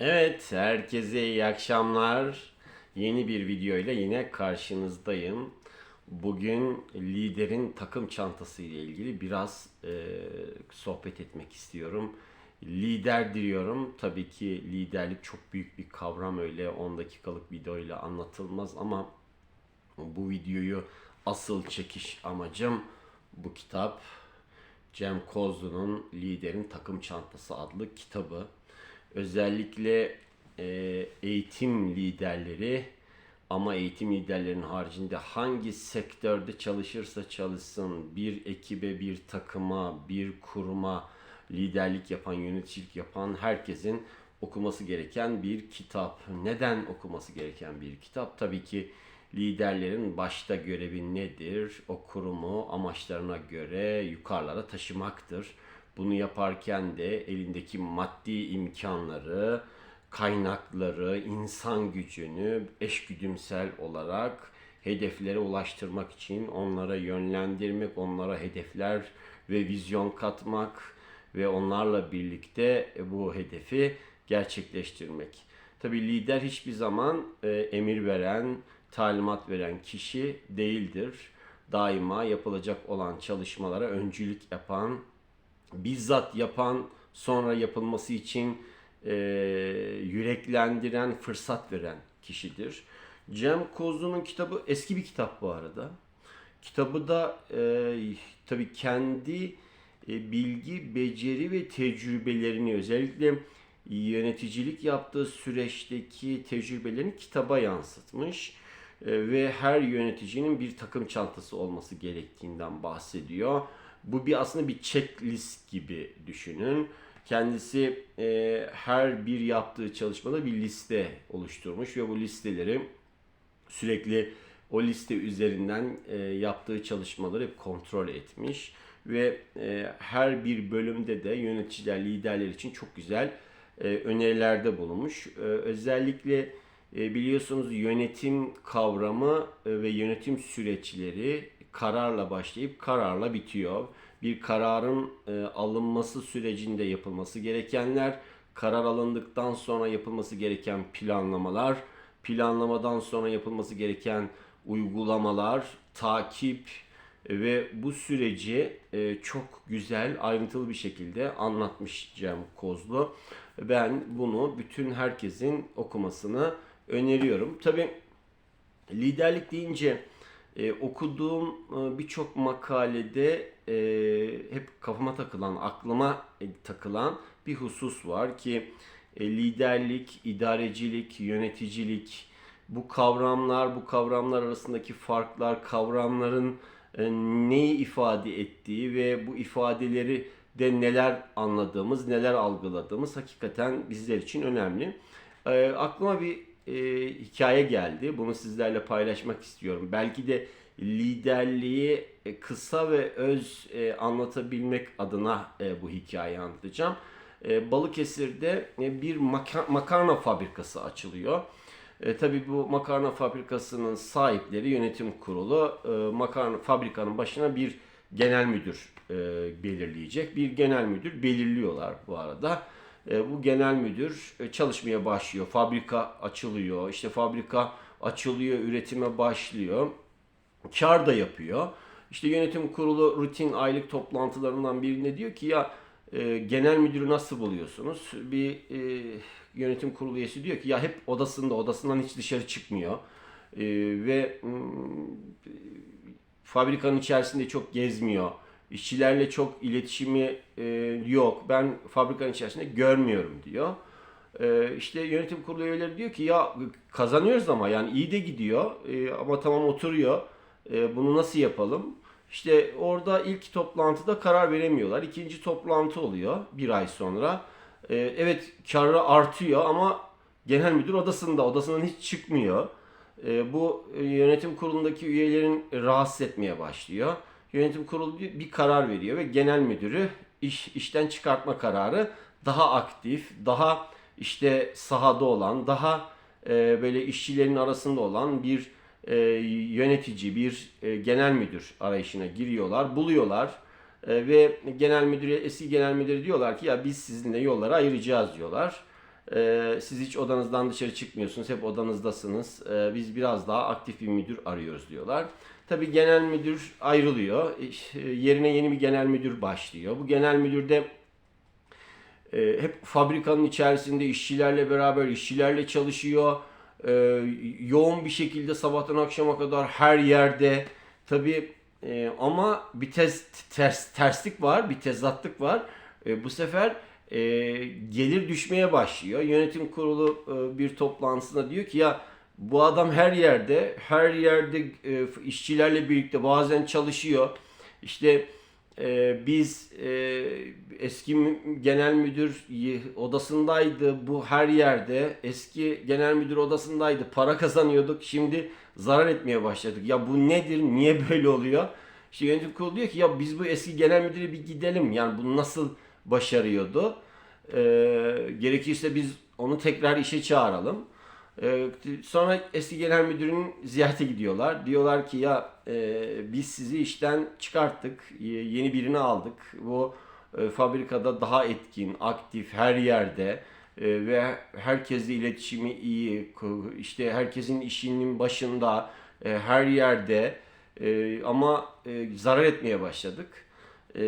Evet, herkese iyi akşamlar. Yeni bir videoyla yine karşınızdayım. Bugün liderin takım çantası ile ilgili biraz e, sohbet etmek istiyorum. Lider diyorum. Tabii ki liderlik çok büyük bir kavram öyle 10 dakikalık videoyla anlatılmaz ama bu videoyu asıl çekiş amacım bu kitap. Cem Kozlu'nun Liderin Takım Çantası adlı kitabı. Özellikle e, eğitim liderleri ama eğitim liderlerinin haricinde hangi sektörde çalışırsa çalışsın bir ekibe, bir takıma, bir kuruma liderlik yapan, yöneticilik yapan herkesin okuması gereken bir kitap. Neden okuması gereken bir kitap? Tabii ki liderlerin başta görevi nedir? O kurumu amaçlarına göre yukarılara taşımaktır. Bunu yaparken de elindeki maddi imkanları, kaynakları, insan gücünü eşgüdümsel olarak hedeflere ulaştırmak için onlara yönlendirmek, onlara hedefler ve vizyon katmak ve onlarla birlikte bu hedefi gerçekleştirmek. Tabii lider hiçbir zaman e, emir veren, talimat veren kişi değildir. Daima yapılacak olan çalışmalara öncülük yapan, bizzat yapan, sonra yapılması için e, yüreklendiren, fırsat veren kişidir. Cem Kozlu'nun kitabı eski bir kitap bu arada. Kitabı da e, tabii kendi e, bilgi, beceri ve tecrübelerini özellikle yöneticilik yaptığı süreçteki tecrübelerini kitaba yansıtmış E, ve her yöneticinin bir takım çantası olması gerektiğinden bahsediyor. Bu bir aslında bir checklist gibi düşünün. Kendisi e, her bir yaptığı çalışmada bir liste oluşturmuş ve bu listeleri sürekli o liste üzerinden e, yaptığı çalışmaları hep kontrol etmiş ve e, her bir bölümde de yöneticiler, liderler için çok güzel e, önerilerde bulunmuş. E, özellikle e, biliyorsunuz yönetim kavramı e, ve yönetim süreçleri kararla başlayıp kararla bitiyor. Bir kararın e, alınması sürecinde yapılması gerekenler, karar alındıktan sonra yapılması gereken planlamalar, planlamadan sonra yapılması gereken uygulamalar, takip ve bu süreci e, çok güzel, ayrıntılı bir şekilde anlatmış Cem Kozlu. Ben bunu bütün herkesin okumasını öneriyorum. Tabii liderlik deyince e, okuduğum e, birçok makalede e, hep kafama takılan, aklıma e, takılan bir husus var ki e, liderlik, idarecilik, yöneticilik bu kavramlar, bu kavramlar arasındaki farklar, kavramların e, neyi ifade ettiği ve bu ifadeleri de neler anladığımız, neler algıladığımız hakikaten bizler için önemli. E, aklıma bir e, hikaye geldi. Bunu sizlerle paylaşmak istiyorum. Belki de liderliği e, kısa ve öz e, anlatabilmek adına e, bu hikayeyi anlatacağım. E, Balıkesir'de e, bir maka- makarna fabrikası açılıyor. E, tabii bu makarna fabrikasının sahipleri yönetim kurulu e, makarna fabrikanın başına bir genel müdür e, belirleyecek. Bir genel müdür belirliyorlar bu arada. E, bu genel müdür e, çalışmaya başlıyor. Fabrika açılıyor. İşte fabrika açılıyor, üretime başlıyor. Kar da yapıyor. İşte yönetim kurulu rutin aylık toplantılarından birinde diyor ki ya e, genel müdürü nasıl buluyorsunuz? Bir e, yönetim kurulu üyesi diyor ki ya hep odasında odasından hiç dışarı çıkmıyor. E, ve mm, fabrikanın içerisinde çok gezmiyor. İşçilerle çok iletişimi e, yok. Ben fabrikanın içerisinde görmüyorum diyor. E, işte yönetim kurulu üyeleri diyor ki ya kazanıyoruz ama yani iyi de gidiyor E, ama tamam oturuyor. E, bunu nasıl yapalım? İşte orada ilk toplantıda karar veremiyorlar. İkinci toplantı oluyor bir ay sonra. E, evet karı artıyor ama genel müdür odasında, odasından hiç çıkmıyor. E, bu e, yönetim kurulundaki üyelerin rahatsız etmeye başlıyor. Yönetim kurulu bir, karar veriyor ve genel müdürü iş işten çıkartma kararı daha aktif, daha işte sahada olan, daha e, böyle işçilerin arasında olan bir e, yönetici, bir e, genel müdür arayışına giriyorlar, buluyorlar E, ve genel müdüre, eski genel müdüre diyorlar ki ya biz sizinle yolları ayıracağız diyorlar. Ee, siz hiç odanızdan dışarı çıkmıyorsunuz, hep odanızdasınız. Ee, biz biraz daha aktif bir müdür arıyoruz diyorlar. Tabii genel müdür ayrılıyor. İş- Yerine yeni bir genel müdür başlıyor. Bu genel müdür de e, hep fabrikanın içerisinde işçilerle beraber işçilerle çalışıyor. E, yoğun bir şekilde sabahtan akşama kadar her yerde. Tabii e, ama bir tez, ters, terslik var, bir tezatlık var. E, bu sefer e, gelir düşmeye başlıyor. Yönetim kurulu e, bir toplantısında diyor ki ya bu adam her yerde, her yerde e, işçilerle birlikte bazen çalışıyor. İşte ee, biz e, eski genel müdür odasındaydı. Bu her yerde eski genel müdür odasındaydı. Para kazanıyorduk. Şimdi zarar etmeye başladık. Ya bu nedir? Niye böyle oluyor? İşte yönetim kurulu diyor ki ya biz bu eski genel müdüre bir gidelim. Yani bunu nasıl başarıyordu Ee, gerekirse biz onu tekrar işe çağıralım ee, sonra eski genel müdürün ziyarete gidiyorlar. Diyorlar ki ya e, biz sizi işten çıkarttık, yeni birini aldık. Bu e, fabrikada daha etkin, aktif, her yerde e, ve herkesle iletişimi iyi, işte herkesin işinin başında, e, her yerde E, ama e, zarar etmeye başladık. E,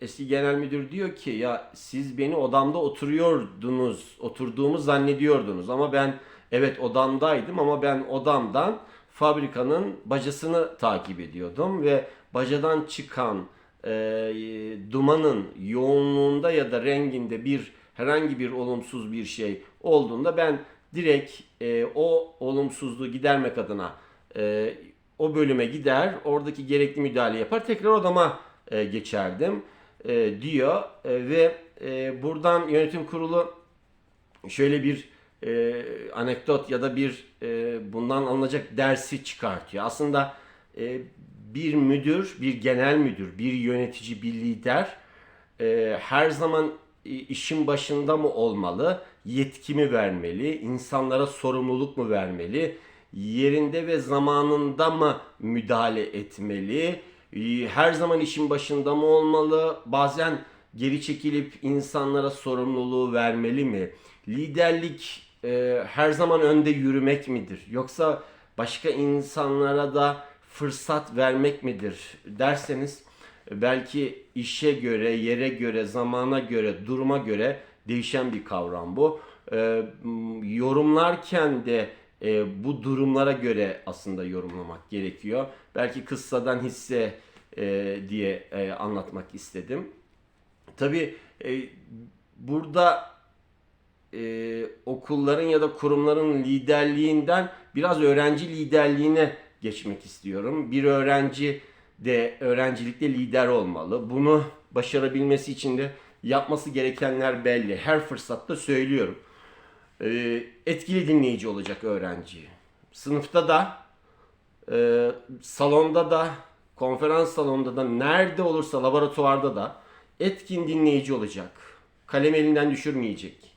eski genel müdür diyor ki ya siz beni odamda oturuyordunuz, oturduğumu zannediyordunuz ama ben evet odamdaydım ama ben odamdan fabrikanın bacasını takip ediyordum ve bacadan çıkan e, dumanın yoğunluğunda ya da renginde bir herhangi bir olumsuz bir şey olduğunda ben direkt e, o olumsuzluğu gidermek adına e, o bölüme gider, oradaki gerekli müdahale yapar, tekrar odama e, geçerdim e, diyor E, ve e, buradan yönetim kurulu şöyle bir e, anekdot ya da bir e, bundan alınacak dersi çıkartıyor. Aslında e, bir müdür, bir genel müdür, bir yönetici, bir lider e, her zaman işin başında mı olmalı, yetki mi vermeli, insanlara sorumluluk mu vermeli, yerinde ve zamanında mı müdahale etmeli, her zaman işin başında mı olmalı, bazen geri çekilip insanlara sorumluluğu vermeli mi? Liderlik e, her zaman önde yürümek midir? Yoksa başka insanlara da fırsat vermek midir derseniz belki işe göre, yere göre, zamana göre, duruma göre değişen bir kavram bu. E, yorumlarken de e, bu durumlara göre aslında yorumlamak gerekiyor. Belki kıssadan hisse e, diye e, anlatmak istedim. Tabii e, burada e, okulların ya da kurumların liderliğinden biraz öğrenci liderliğine geçmek istiyorum. Bir öğrenci de öğrencilikte lider olmalı. Bunu başarabilmesi için de yapması gerekenler belli. Her fırsatta söylüyorum. E, etkili dinleyici olacak öğrenci. Sınıfta da, e, salonda da, konferans salonunda da, nerede olursa laboratuvarda da etkin dinleyici olacak. Kalem elinden düşürmeyecek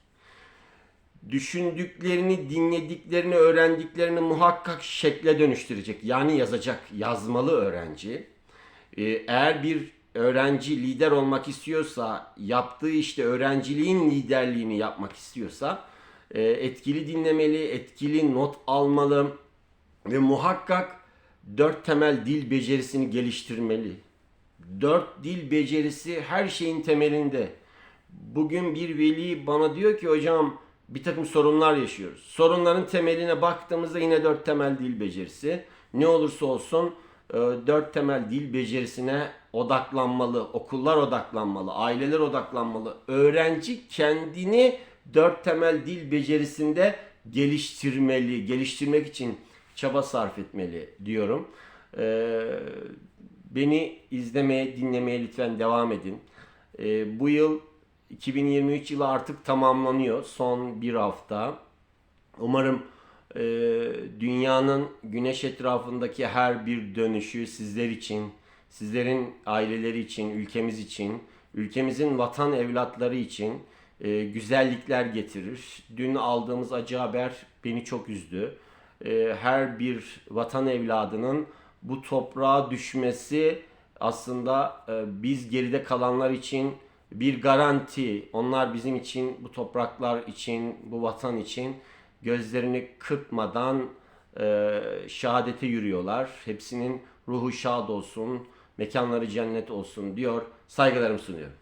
düşündüklerini, dinlediklerini, öğrendiklerini muhakkak şekle dönüştürecek. Yani yazacak, yazmalı öğrenci. Ee, Eğer bir öğrenci lider olmak istiyorsa, yaptığı işte öğrenciliğin liderliğini yapmak istiyorsa, e, etkili dinlemeli, etkili not almalı ve muhakkak dört temel dil becerisini geliştirmeli. Dört dil becerisi her şeyin temelinde. Bugün bir veli bana diyor ki hocam bir takım sorunlar yaşıyoruz. Sorunların temeline baktığımızda yine dört temel dil becerisi. Ne olursa olsun e, dört temel dil becerisine odaklanmalı, okullar odaklanmalı, aileler odaklanmalı. Öğrenci kendini dört temel dil becerisinde geliştirmeli, geliştirmek için çaba sarf etmeli diyorum. Ee, beni izlemeye, dinlemeye lütfen devam edin. Ee, bu yıl 2023 yılı artık tamamlanıyor. Son bir hafta. Umarım e, dünyanın güneş etrafındaki her bir dönüşü sizler için, sizlerin aileleri için, ülkemiz için, ülkemizin vatan evlatları için e, güzellikler getirir. Dün aldığımız acı haber beni çok üzdü. E, her bir vatan evladının bu toprağa düşmesi aslında e, biz geride kalanlar için bir garanti. Onlar bizim için, bu topraklar için, bu vatan için gözlerini kırpmadan e, şehadete yürüyorlar. Hepsinin ruhu şad olsun, mekanları cennet olsun diyor. Saygılarımı sunuyorum.